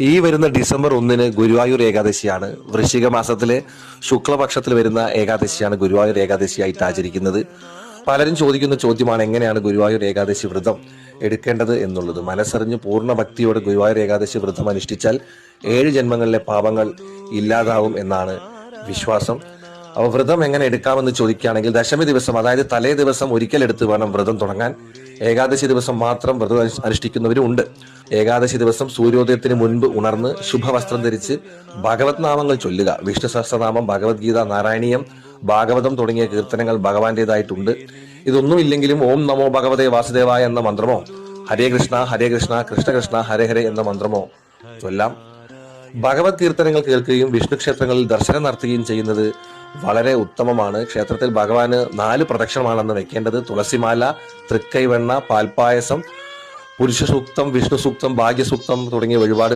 ഈ വരുന്ന ഡിസംബർ ഒന്നിന് ഗുരുവായൂർ ഏകാദശിയാണ്. വൃശ്ചിക മാസത്തിലെ ശുക്ലപക്ഷത്തിൽ വരുന്ന ഏകാദശിയാണ് ഗുരുവായൂർ ഏകാദശിയായിട്ട് ആചരിക്കുന്നത്. പലരും ചോദിക്കുന്ന ചോദ്യമാണ് എങ്ങനെയാണ് ഗുരുവായൂർ ഏകാദശി വ്രതം എടുക്കേണ്ടത് എന്നുള്ളത്? മനസ്സറിഞ്ഞ് പൂർണ ഭക്തിയോടെ ഗുരുവായൂർ ഏകാദശി വ്രതം അനുഷ്ഠിച്ചാൽ ഏഴ് ജന്മങ്ങളിലെ പാപങ്ങൾ ഇല്ലാതാവും എന്നാണ് വിശ്വാസം. അപ്പോൾ വ്രതം എങ്ങനെ എടുക്കാമെന്ന് ചോദിക്കുകയാണെങ്കിൽ ദശമി ദിവസം അതായത് തലേ ദിവസം ഒരിക്കൽ എടുത്ത് വേണം വ്രതം തുടങ്ങാൻ. ഏകാദശി ദിവസം മാത്രം വ്രതം അനു- അനുഷ്ഠിക്കുന്നവരും ഉണ്ട് ഏകാദശി ദിവസം സൂര്യോദയത്തിന് മുൻപ് ഉണർന്ന് ശുഭവസ്ത്രം ധരിച്ച് ഭഗവത് നാമങ്ങൾ ചൊല്ലുക. വിഷ്ണു സഹസ്രനാമം ഭഗവത്ഗീത നാരായണീയം ഭാഗവതം തുടങ്ങിയ കീർത്തനങ്ങൾ ഭഗവാന്റേതായിട്ടുണ്ട്. ഇതൊന്നും ഇല്ലെങ്കിലും ഓം നമോ ഭഗവതേ വാസുദേവായ എന്ന മന്ത്രമോ ഹരേ കൃഷ്ണ ഹരേ കൃഷ്ണ കൃഷ്ണ കൃഷ്ണ ഹരേ ഹരേ എന്ന മന്ത്രമോ ചൊല്ലാം. ഭഗവത് കീർത്തനങ്ങൾ കേൾക്കുകയും വിഷ്ണു ക്ഷേത്രങ്ങളിൽ ദർശനം നടത്തുകയും ചെയ്യുന്നത് വളരെ ഉത്തമമാണ്. ക്ഷേത്രത്തിൽ ഭഗവാന് നാല് പ്രദക്ഷിണമാണെന്ന് വെക്കേണ്ടത്. തുളസിമാല തൃക്കൈവെണ്ണ പാൽപായസം പുരുഷ സൂക്തം വിഷ്ണു സൂക്തം ഭാഗ്യസൂക്തം തുടങ്ങിയ വഴിപാട്